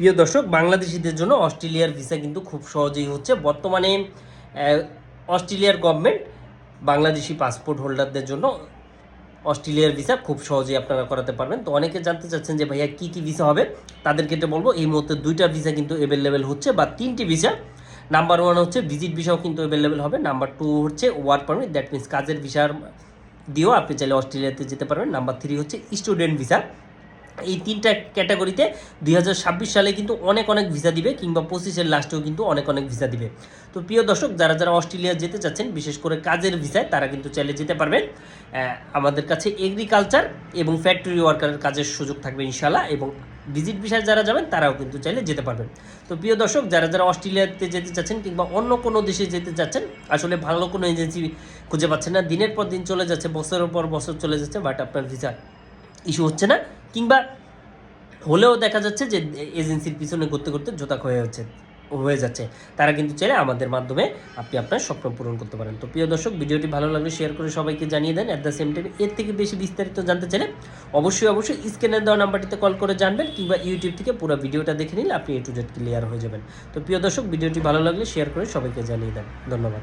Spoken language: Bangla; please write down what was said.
প্রিয় দর্শক, বাংলাদেশিদের জন্য অস্ট্রেলিয়ার ভিসা কিন্তু খুব সহজেই হচ্ছে। বর্তমানে অস্ট্রেলিয়ার গভর্নমেন্ট বাংলাদেশি পাসপোর্ট হোল্ডারদের জন্য অস্ট্রেলিয়ার ভিসা খুব সহজেই আপনারা করাতে পারবেন। তো অনেকে জানতে চাচ্ছেন যে, ভাইয়া, কী কী ভিসা হবে? তাদের ক্ষেত্রে বলব, এই মুহূর্তে দুইটা ভিসা কিন্তু অ্যাভেলেবেল হচ্ছে বা তিনটি ভিসা নাম্বার ওয়ান হচ্ছে ভিজিট ভিসাও কিন্তু অ্যাভেলেবেল হবে। নাম্বার টু হচ্ছে ওয়ার্ক পারমিট দ্যাট মিনস কাজের ভিসার দিয়েও আপনি চাইলে অস্ট্রেলিয়াতে যেতে পারবেন। নাম্বার থ্রি হচ্ছে স্টুডেন্ট ভিসা এই তিনটা ক্যাটাগরিতে দুই হাজার ছাব্বিশ সালে কিন্তু অনেক অনেক ভিসা দিবে কিংবা পঁচিশের লাস্টেও কিন্তু অনেক অনেক ভিসা দিবে। তো প্রিয় দর্শক, যারা যারা অস্ট্রেলিয়া যেতে চাচ্ছেন, বিশেষ করে কাজের ভিসায়, তারা কিন্তু চাইলে যেতে পারবেন। আমাদের কাছে এগ্রিকালচার এবং ফ্যাক্টরি ওয়ার্কারের কাজের সুযোগ থাকবে ইনশাল্লাহ এবং ভিজিট ভিসায় যারা যাবেন, তারাও কিন্তু চাইলে যেতে পারবেন। তো প্রিয় দর্শক, যারা যারা অস্ট্রেলিয়াতে যেতে চাচ্ছেন কিংবা অন্য কোনো দেশে যেতে চাচ্ছেন, আসলে ভালো কোনো এজেন্সি খুঁজে পাচ্ছেন না। দিনের পর দিন চলে যাচ্ছে, বছরের পর বছর চলে যাচ্ছে বাট আপনার ভিসা ইস্যু হচ্ছে না। কিংবা হলেও দেখা যাচ্ছে যে এজেন্সির পিছনে করতে করতে জোতাক হয়ে যাচ্ছে হয়ে যাচ্ছে। তারা কিন্তু চাইলে আমাদের মাধ্যমে আপনি আপনার স্বপ্ন পূরণ করতে পারেন। তো প্রিয় দর্শক, ভিডিওটি ভালো লাগলে শেয়ার করে সবাইকে জানিয়ে দেন। অ্যাট দ্য সেম টাইম এর থেকে বেশি বিস্তারিত জানতে চাইলে অবশ্যই অবশ্যই স্ক্রিনের দেওয়া নাম্বারটিতে কল করে জানবেন কিংবা ইউটিউব থেকে পুরো ভিডিওটা দেখে নিলে আপনি এ টু জেড ক্লিয়ার হয়ে যাবেন। তো প্রিয় দর্শক, ভিডিওটি ভালো লাগলে শেয়ার করে সবাইকে জানিয়ে দেন। ধন্যবাদ।